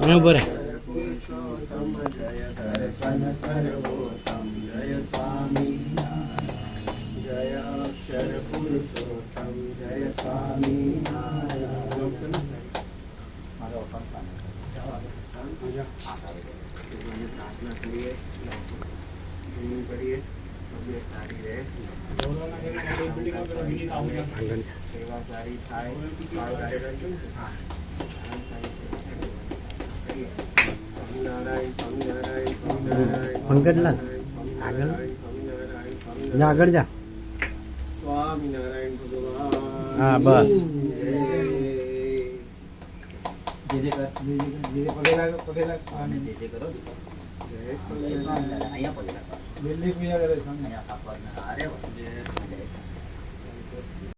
હા બરે પ્રાર્થના કરીએ કરીએ સારી રહે સેવા સારી થાય પંકજલાલ, આગળ. જા આગળ જા સ્વામિનારાયણ ભગવાન હા, બસ. અહીંયા પગે લાગો દિલ્હી પૂજા કરે સ્વામિનારાયણ. અહીંયા થાપવાના. અરે.